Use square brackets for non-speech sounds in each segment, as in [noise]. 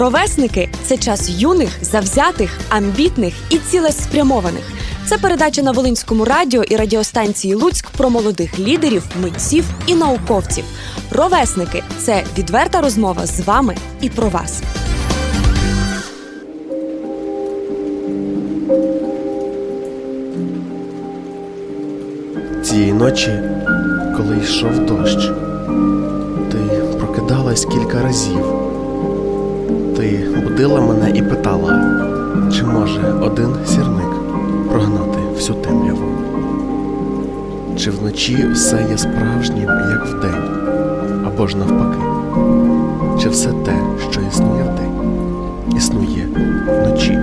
Ровесники це час юних, завзятих, амбітних і цілеспрямованих. Це передача на Волинському радіо і радіостанції Луцьк про молодих лідерів, митців і науковців. Ровесники це відверта розмова з вами і про вас. Цієї ночі, коли йшов дощ, ти прокидалась кілька разів. Ти будила мене і питала, чи може один сірник прогнати всю темряву? Чи вночі все є справжнім, як вдень, або ж навпаки? Чи все те, що існує вдень, існує вночі?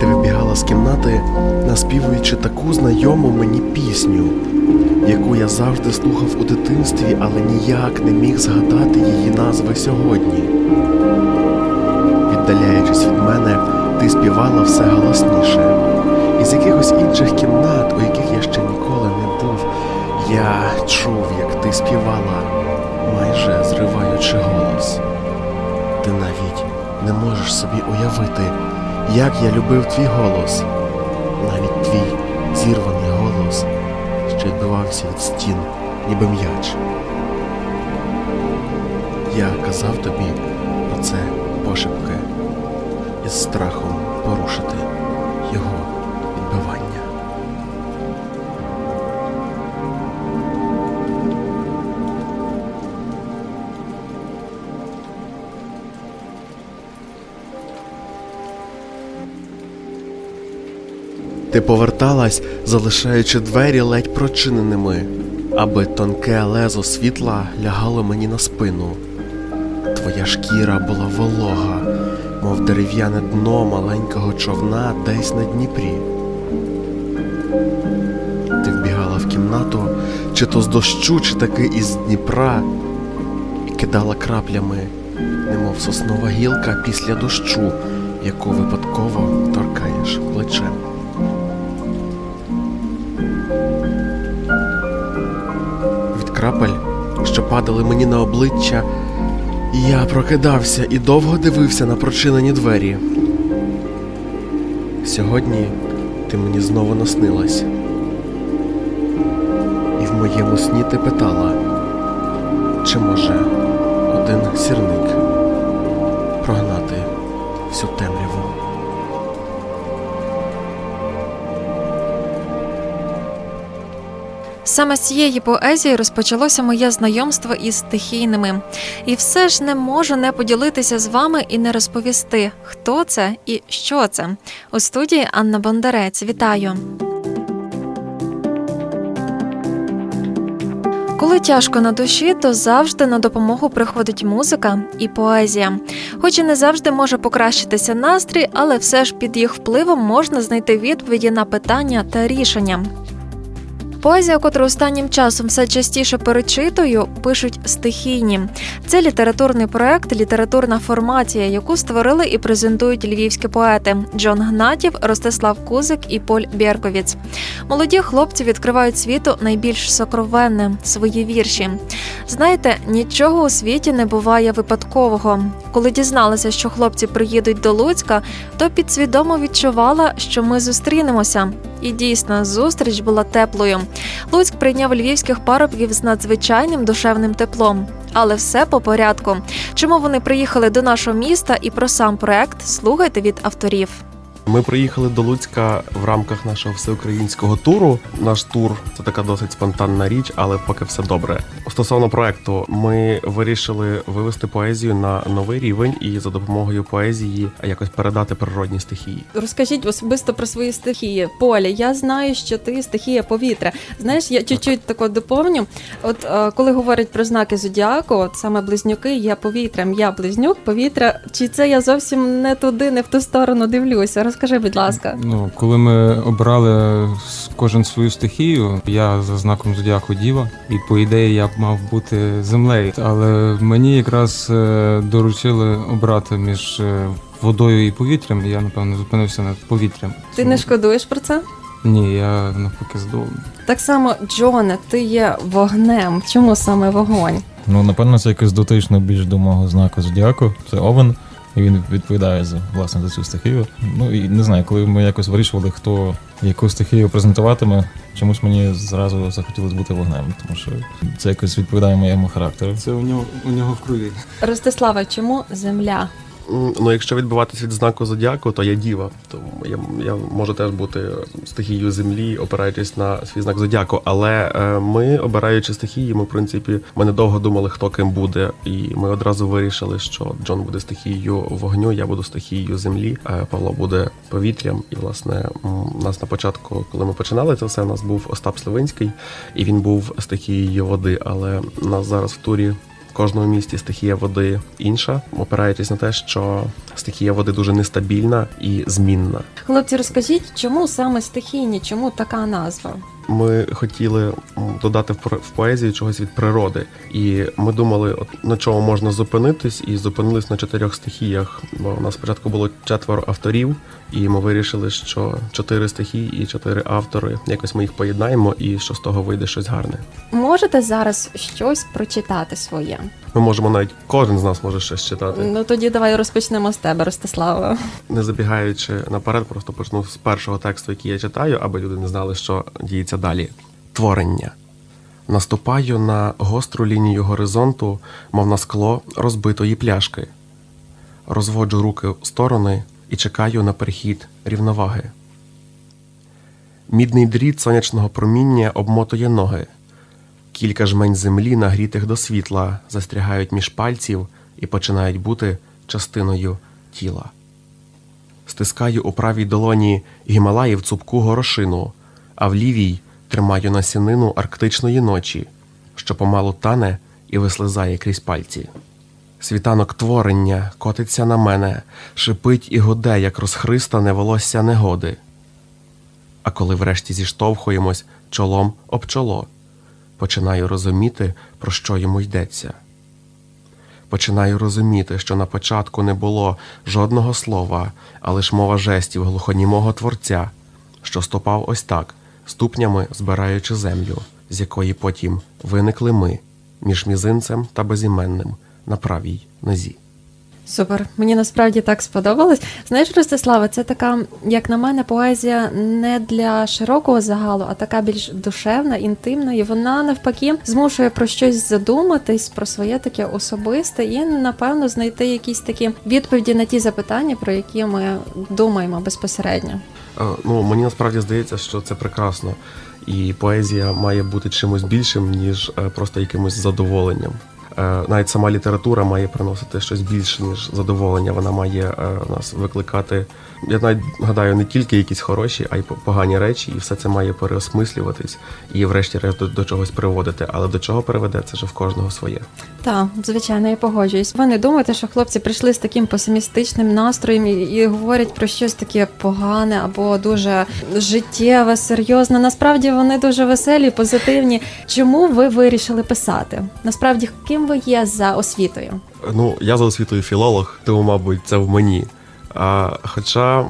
Ти вибігала з кімнати, наспівуючи таку знайому мені пісню, яку я завжди слухав у дитинстві, але ніяк не міг згадати її назви сьогодні. Віддаляючись від мене, ти співала все голосніше. Із якихось інших кімнат, у яких я ще ніколи не був, я чув, як ти співала, майже зриваючи голос. Ти навіть не можеш собі уявити, як я любив твій голос, навіть твій зірваний відбивався від стін, ніби м'яч. Я казав тобі про це пошепки із страхом порушити його Ти поверталась, залишаючи двері ледь прочиненими, аби тонке лезо світла лягало мені на спину. Твоя шкіра була волога, мов дерев'яне дно маленького човна десь на Дніпрі. Ти вбігала в кімнату, чи то з дощу, чи таки із Дніпра, і кидала краплями, немов соснова гілка після дощу, яку випадково торкаєш плечем. Крапель, що падали мені на обличчя, я прокидався і довго дивився на прочинені двері. Сьогодні ти мені знову наснилась. І в моєму сні ти питала, чи може один сірник прогнати всю темряву. Саме з цієї поезії розпочалося моє знайомство із стихійними. І все ж не можу не поділитися з вами і не розповісти, хто це і що це. У студії Анна Бондарець. Вітаю. Коли тяжко на душі, то завжди на допомогу приходить музика і поезія. Хоч і не завжди може покращитися настрій, але все ж під їх впливом можна знайти відповіді на питання та рішення. Поезія, котру останнім часом все частіше перечитую, пишуть стихійні. Це літературний проект, літературна формація, яку створили і презентують львівські поети Джон Гнатів, Ростислав Кузик і Поль Бєрковіц. Молоді хлопці відкривають світу найбільш сокровенне свої вірші. Знаєте, нічого у світі не буває випадкового. Коли дізналася, що хлопці приїдуть до Луцька, то підсвідомо відчувала, що ми зустрінемося. І дійсно, зустріч була теплою. Луцьк прийняв львівських парубків з надзвичайним душевним теплом. Але все по порядку. Чому вони приїхали до нашого міста і про сам проект слухайте від авторів. Ми приїхали до Луцька в рамках нашого всеукраїнського туру. Наш тур це така досить спонтанна річ, але поки все добре. Стосовно проекту, ми вирішили вивести поезію на новий рівень і за допомогою поезії якось передати природні стихії. Розкажіть особисто про свої стихії. Поля, я знаю, що ти стихія повітря. Знаєш, я чуть-чуть тако доповню. От е, коли говорять про знаки зодіаку, от саме близнюки є повітрям. Я близнюк, повітря. Чи це я зовсім не туди, не в ту сторону дивлюся? Розкажи, будь ласка. Ну, коли ми обрали кожен свою стихію, я за знаком зодіаку Діва, і по ідеї я б мав бути землею. Але мені якраз е, доручили обрати між е, водою і повітрям. і Я напевно зупинився над повітрям. Ти не шкодуєш про це? Ні, я навпаки задоволений. Так само, Джоне, ти є вогнем. Чому саме вогонь? Ну, напевно, це якось дотично більш до мого знаку зодіаку. Це Овен. І він відповідає за власне за цю стихію. Ну і не знаю, коли ми якось вирішували, хто яку стихію презентуватиме, чомусь мені зразу захотілося бути вогнем, тому що це якось відповідає моєму характеру. Це у нього у нього в крові. Ростислава, чому земля? Ну, якщо відбиватись від знаку зодіаку, то я діва. Тому я, я можу теж бути стихією землі, опираючись на свій знак зодіаку. Але е, ми, обираючи стихії, ми, в принципі, ми недовго думали, хто ким буде. І ми одразу вирішили, що Джон буде стихією вогню, я буду стихією землі, Павло буде повітрям. І, власне, нас на початку, коли ми починали це все, у нас був Остап Сливинський, і він був стихією води. Але нас зараз в турі кожному місті стихія води інша, опираючись на те, що стихія води дуже нестабільна і змінна. Хлопці, розкажіть, чому саме стихійні, чому така назва? Ми хотіли додати в поезію чогось від природи, і ми думали, от на чому можна зупинитись, і зупинились на чотирьох стихіях. Бо у нас спочатку було четверо авторів, і ми вирішили, що чотири стихії і чотири автори. Якось ми їх поєднаємо, і що з того вийде щось гарне. Можете зараз щось прочитати своє? Ми можемо навіть кожен з нас може щось читати. Ну тоді давай розпочнемо з тебе, Ростислава. Не забігаючи наперед, просто почну з першого тексту, який я читаю, аби люди не знали, що діється далі. Творення. Наступаю на гостру лінію горизонту, мов на скло розбитої пляшки. Розводжу руки в сторони і чекаю на перехід рівноваги. Мідний дріт сонячного проміння обмотує ноги. Кілька жмень землі, нагрітих до світла, застрягають між пальців і починають бути частиною тіла. Стискаю у правій долоні Гімалаїв цупку горошину, а в лівій тримаю насінину арктичної ночі, що помалу тане і вислизає крізь пальці. Світанок творення котиться на мене, шипить і годе, як розхристане волосся негоди. А коли врешті зіштовхуємось чолом об чоло, починаю розуміти, про що йому йдеться. Починаю розуміти, що на початку не було жодного слова, а лиш мова жестів глухонімого творця, що ступав ось так, ступнями збираючи землю, з якої потім виникли ми між мізинцем та безіменним на правій нозі. Супер, мені насправді так сподобалось. Знаєш, Ростислава, це така, як на мене, поезія не для широкого загалу, а така більш душевна, інтимна, і вона навпаки змушує про щось задуматись, про своє таке особисте, і напевно знайти якісь такі відповіді на ті запитання, про які ми думаємо безпосередньо. Ну, мені насправді здається, що це прекрасно. І поезія має бути чимось більшим, ніж е, просто якимось задоволенням. Е, Навіть сама література має приносити щось більше, ніж задоволення. Вона має е, нас викликати. Я навіть гадаю, не тільки якісь хороші, а й по- погані речі, і все це має переосмислюватись і, врешті-решт, до, до чогось приводити. Але до чого приведе, це вже в кожного своє. Так, звичайно, я погоджуюсь. Ви не думаєте, що хлопці прийшли з таким песимістичним настроєм і, і говорять про щось таке погане або дуже життєве, серйозне. Насправді вони дуже веселі, позитивні. Чому ви вирішили писати? Насправді, ким ви є за освітою? Ну, я за освітою філолог, тому, мабуть, це в мені. А, хоча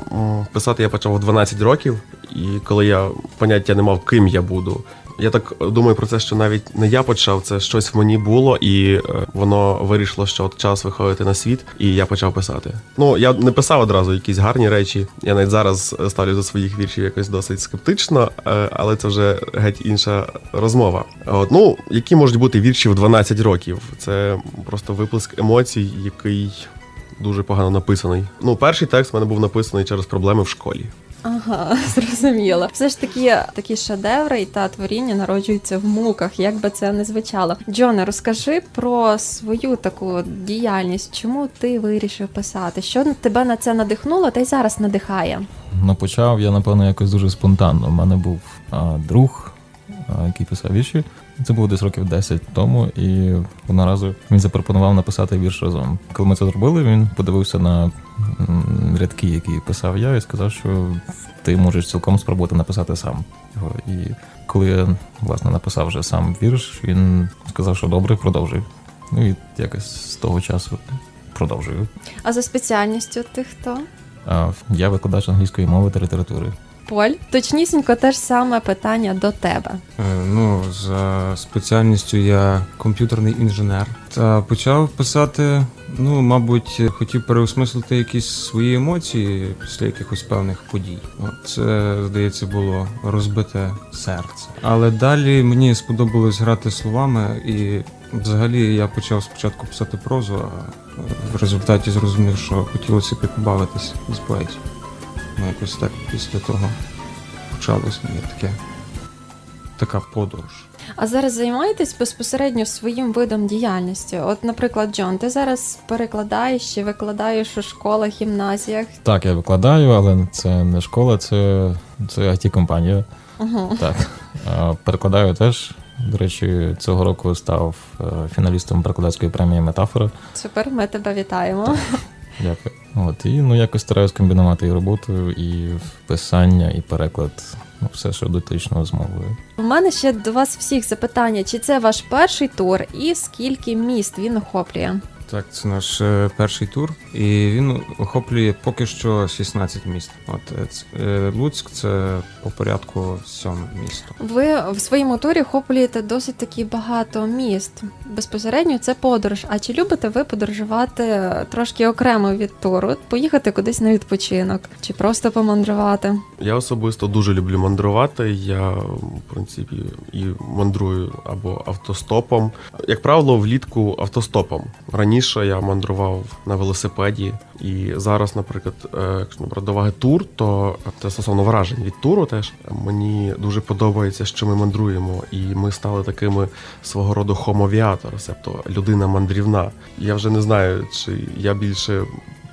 писати я почав в 12 років, і коли я поняття не мав, ким я буду. Я так думаю про це, що навіть не я почав, це щось в мені було, і е, воно вирішило, що от час виходити на світ, і я почав писати. Ну, я не писав одразу якісь гарні речі. Я навіть зараз ставлю до своїх віршів якось досить скептично, е, але це вже геть інша розмова. От, ну, які можуть бути вірші в 12 років? Це просто виплеск емоцій, який дуже погано написаний. Ну, перший текст в мене був написаний через проблеми в школі. Ага, [laughs] зрозуміло. Все ж таки, такі шедеври та творіння народжуються в муках, як би це не звучало. Джоне, розкажи про свою таку діяльність. Чому ти вирішив писати? Що тебе на це надихнуло, та й зараз надихає? Ну, почав я, напевно, якось дуже спонтанно. У мене був а, друг, а, який писав вірші. Це було десь років 10 тому, і одного разу він запропонував написати вірш разом. Коли ми це зробили, він подивився на рядки, які писав я, і сказав, що ти можеш цілком спробувати написати сам його. І коли я власне написав вже сам вірш, він сказав, що добре, продовжуй. Ну і якось з того часу продовжую. А за спеціальністю ти хто? Я викладач англійської мови та літератури. Поль, точнісінько те ж саме питання до тебе. Е, Ну, за спеціальністю я комп'ютерний інженер. Та почав писати, ну, мабуть, хотів переосмислити якісь свої емоції після якихось певних подій. Це, здається, було розбите серце. Але далі мені сподобалось грати словами, і взагалі я почав спочатку писати прозу, а в результаті зрозумів, що хотілося побавитися з поезією. Ну, якось так після того почалось мені таке така подорож. А зараз займаєтесь безпосередньо своїм видом діяльності. От, наприклад, Джон, ти зараз перекладаєш чи викладаєш у школах, гімназіях. Так, я викладаю, але це не школа, це, це IT-компанія. Угу. Так. Перекладаю теж. До речі, цього року став е, фіналістом перекладацької премії Метафора. Супер, ми тебе вітаємо. Дякую. От, і ну якось стараюсь комбінувати і роботу, і писання, і переклад. Ну, все, що дотично з мовою. У мене ще до вас всіх запитання: чи це ваш перший тур, і скільки міст він охоплює? Так, це наш е, перший тур, і він охоплює поки що 16 міст. От е, е, Луцьк це по порядку сьоме місто. Ви в своєму турі охоплюєте досить таки багато міст. Безпосередньо це подорож. А чи любите ви подорожувати трошки окремо від туру? Поїхати кудись на відпочинок, чи просто помандрувати? Я особисто дуже люблю мандрувати. Я, в принципі, і мандрую або автостопом. Як правило, влітку автостопом. Раніше я мандрував на велосипеді, і зараз, наприклад, е, якщо брати уваги тур, то це стосовно вражень від туру теж мені дуже подобається, що ми мандруємо, і ми стали такими свого роду хомовіатор, тобто людина мандрівна. Я вже не знаю, чи я більше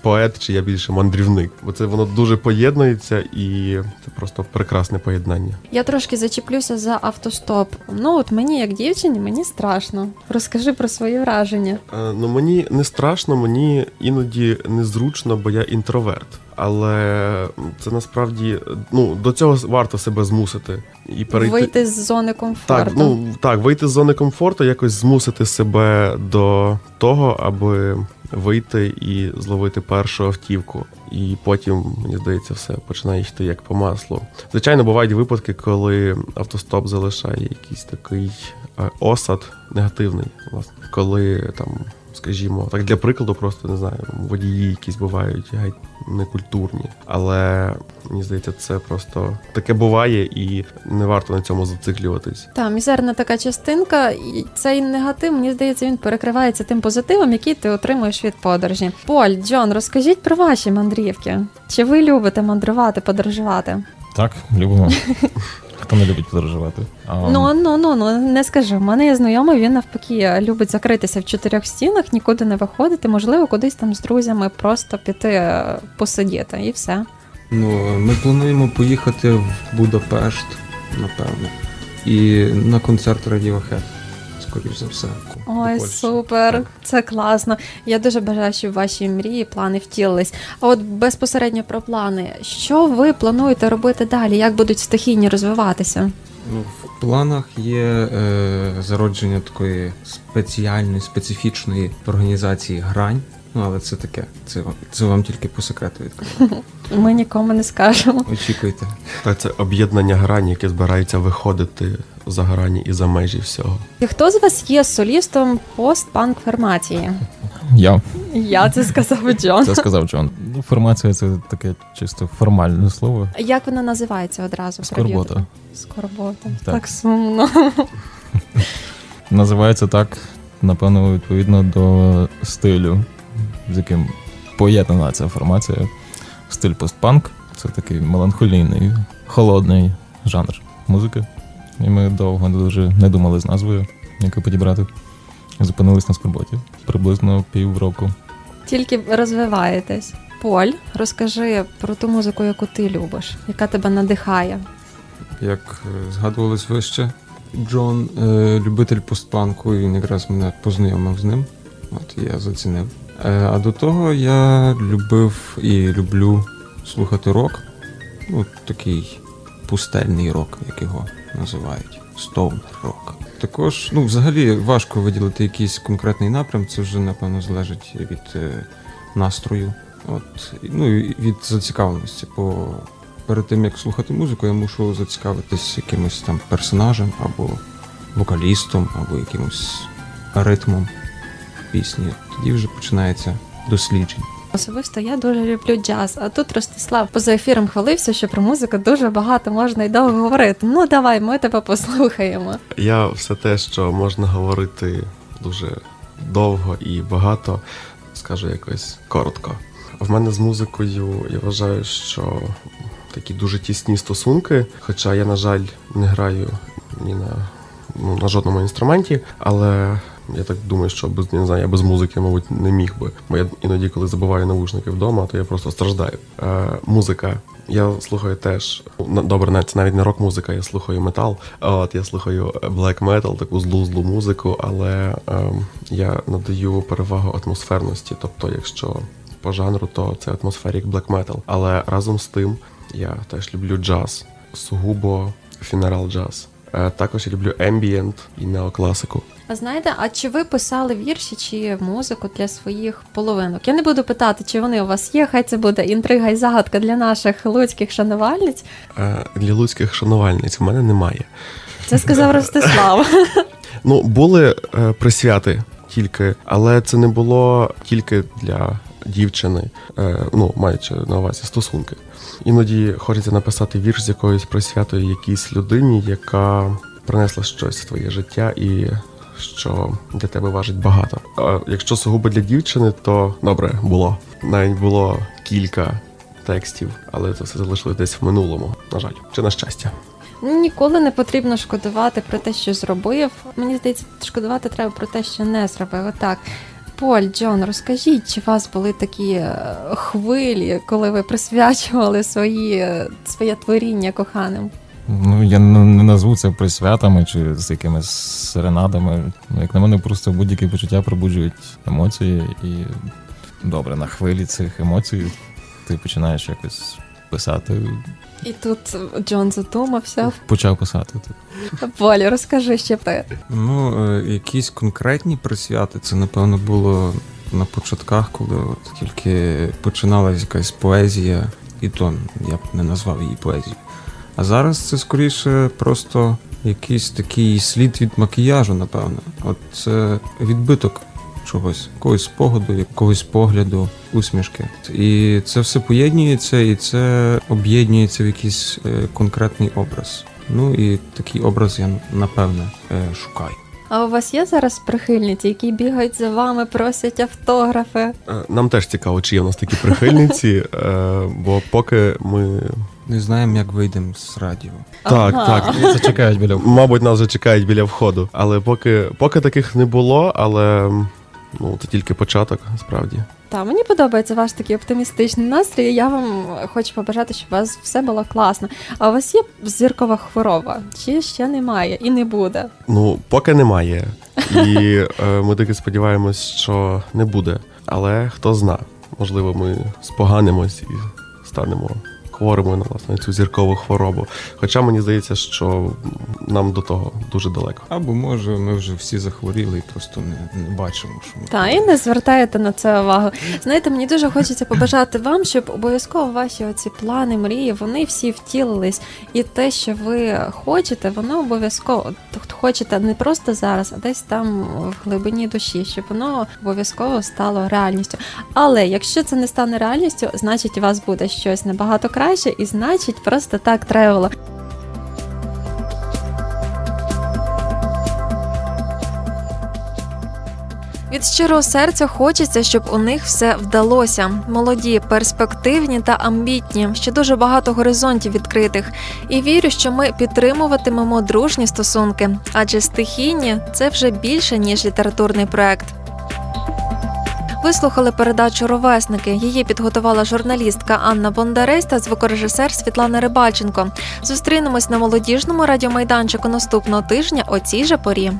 поет, чи я більше мандрівник, бо це воно дуже поєднується, і це просто прекрасне поєднання. Я трошки зачеплюся за автостоп. Ну от мені, як дівчині, мені страшно. Розкажи про свої враження. Е, Ну мені не страшно, мені іноді незручно, бо я інтроверт. Але це насправді ну до цього варто себе змусити і перейти. Вийти з зони комфорту. Так, ну так, вийти з зони комфорту, якось змусити себе до того, аби вийти і зловити першу автівку. І потім, мені здається, все починає йти як по маслу. Звичайно, бувають випадки, коли автостоп залишає якийсь такий е, осад негативний, власне, коли там. Скажімо, так для прикладу, просто не знаю, водії якісь бувають геть некультурні. Але мені здається, це просто таке буває, і не варто на цьому зациклюватись. Та мізерна така частинка, і цей негатив, мені здається, він перекривається тим позитивом, який ти отримуєш від подорожі. Поль, Джон, розкажіть про ваші мандрівки. Чи ви любите мандрувати, подорожувати? Так, любимо. [laughs] Хто не любить подорожувати? Ну ну ну ну не скажи. У мене є знайомий, він навпаки любить закритися в чотирьох стінах, нікуди не виходити, можливо, кудись там з друзями просто піти е, посидіти і все. Ну, ми плануємо поїхати в Будапешт, напевно, і на концерт Radiohead, скоріш за все. Ой, супер, Так. це класно. Я дуже бажаю, щоб ваші мрії, плани втілились. А от безпосередньо про плани, що ви плануєте робити далі? Як будуть стихійні розвиватися? Ну, в планах є е, зародження такої спеціальної, специфічної організації грань. Ну, але це таке. Це, вам- це вам тільки по секрету відкриваю. Ми нікому не скажемо. Очікуйте. Так, це об'єднання грані, яке збирається виходити за грані і за межі всього. І Хто з вас є солістом постпанк формації? Я Я це сказав Джон. це сказав Джон. Ну, формація це таке чисто формальне слово. Як вона називається одразу? Скорбота. Скорбота. Так. Так сумно. Називається так, напевно, відповідно до стилю, з яким поєднана ця формація. Стиль постпанк це такий меланхолійний, холодний жанр музики. І ми довго дуже не думали з назвою, яку підібрати. Зупинились на скорботі приблизно півроку. Тільки розвиваєтесь. Поль, розкажи про ту музику, яку ти любиш, яка тебе надихає. Як е, згадувалось вище, Джон е, любитель постпанку, і він якраз мене познайомив з ним. От я зацінив. Е, а до того я любив і люблю слухати рок. Ну, такий пустельний рок, як його називають. Стоунер рок. Також, ну, взагалі важко виділити якийсь конкретний напрям, це вже, напевно, залежить від е, настрою. От, ну і від зацікавленості по перед тим як слухати музику, я мушу зацікавитись якимось там персонажем або вокалістом, або якимось ритмом пісні. Тоді вже починається дослідження. Особисто я дуже люблю джаз. А тут Ростислав поза ефіром хвалився, що про музику дуже багато можна й довго говорити. Ну давай, ми тебе послухаємо. Я все те, що можна говорити дуже довго і багато, скажу якось коротко. В мене з музикою я вважаю, що такі дуже тісні стосунки. Хоча я, на жаль, не граю ні на, ну, на жодному інструменті, але я так думаю, що без не знаю, я без музики, мабуть, не міг би. Бо я іноді, коли забуваю навушники вдома, то я просто страждаю. Е, музика. Я слухаю теж ну, добре, це навіть не рок-музика, я слухаю метал. От я слухаю black metal, таку злу злу музику, але ем, я надаю перевагу атмосферності. Тобто, якщо по жанру, то це атмосферік black metal. Але разом з тим я теж люблю джаз, сугубо фінерал джаз. Е, також я люблю ембієнт і неокласику. А знаєте, а чи ви писали вірші чи музику для своїх половинок? Я не буду питати, чи вони у вас є. Хай це буде інтрига і загадка для наших луцьких шанувальниць. Е, для луцьких шанувальниць в мене немає. Це сказав [laughs] Ростислав. Ну, були е, присвяти тільки, але це не було тільки для дівчини, е, ну, маючи на увазі стосунки. Іноді хочеться написати вірш з якоюсь присвятою якійсь людині, яка принесла щось в твоє життя і що для тебе важить багато. А якщо сугубо для дівчини, то добре було. Навіть було кілька текстів, але це все залишилось десь в минулому, на жаль, чи на щастя. Ніколи не потрібно шкодувати про те, що зробив. Мені здається, шкодувати треба про те, що не зробив. Отак. Поль, Джон, розкажіть, чи у вас були такі е, хвилі, коли ви присвячували свої, е, своє творіння коханим? Ну, я не назву це присвятами чи з якимись серенадами. Ну, як на мене, просто будь-які почуття пробуджують емоції, і добре, на хвилі цих емоцій ти починаєш якось писати. І тут Джон задумався. Почав писати. Полі, розкажи ще ти. Ну, е, якісь конкретні присвяти, це напевно було на початках, коли от тільки починалась якась поезія, і то я б не назвав її поезією. А зараз це скоріше просто якийсь такий слід від макіяжу, напевно. От це відбиток чогось, якогось спогаду, якогось погляду, усмішки. І це все поєднується, і це об'єднується в якийсь е, конкретний образ. Ну і такий образ я напевне е, шукаю. А у вас є зараз прихильниці, які бігають за вами, просять автографи? Е, Нам теж цікаво, чи є в нас такі прихильниці, [laughs] бо поки ми. Не знаємо, як вийдемо з радіо. Так, Ага. так. Це чекають біля Мабуть, нас вже чекають біля входу. Але поки, поки таких не було, але ну, це тільки початок, справді. Та мені подобається ваш такий оптимістичний настрій. Я вам хочу побажати, щоб у вас все було класно. А у вас є зіркова хвороба? Чи ще немає і не буде? Ну, поки немає. І [laughs] е, ми таки сподіваємось, що не буде. Але хто зна, можливо, ми споганимось і станемо хворими на власне цю зіркову хворобу. Хоча мені здається, що нам до того дуже далеко. Або може ми вже всі захворіли і просто не, не бачимо, що ми Та і не звертаєте на це увагу. Знаєте, мені дуже хочеться побажати вам, щоб обов'язково ваші оці плани, мрії, вони всі втілились. І те, що ви хочете, воно обов'язково Тобто хочете не просто зараз, а десь там в глибині душі, щоб воно обов'язково стало реальністю. Але якщо це не стане реальністю, значить у вас буде щось набагато краще, і значить просто так треба. Від щирого серця хочеться, щоб у них все вдалося. Молоді, перспективні та амбітні, ще дуже багато горизонтів відкритих. І вірю, що ми підтримуватимемо дружні стосунки, адже стихійні це вже більше ніж літературний проект. Ви слухали передачу Ровесники. Її підготувала журналістка Анна Бондарець та звукорежисер Світлана Рибальченко. Зустрінемось на молодіжному радіомайданчику наступного тижня о цій же порі.